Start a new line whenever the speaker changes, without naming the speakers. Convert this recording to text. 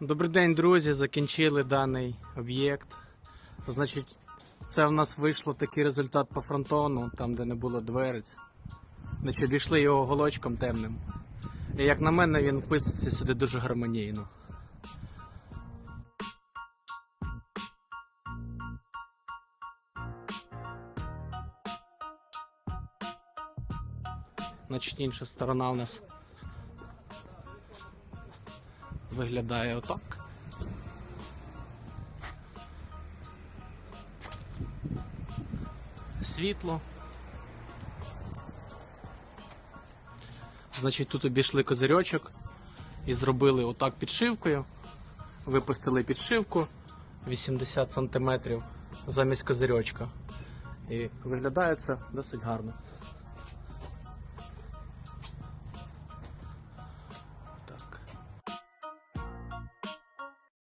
Добрий день, друзі. Закінчили даний об'єкт. Значить, це в нас вийшло такий результат по фронтону, там де не було дверець. Значить, обійшли його голочком темним. І як на мене, він вписується сюди дуже гармонійно. Значить, інша сторона у нас виглядає отак. Світло. Значить, тут обійшли козирьочок і зробили отак підшивкою. Випустили підшивку 80 см замість козирьочка. І виглядає це досить гарно.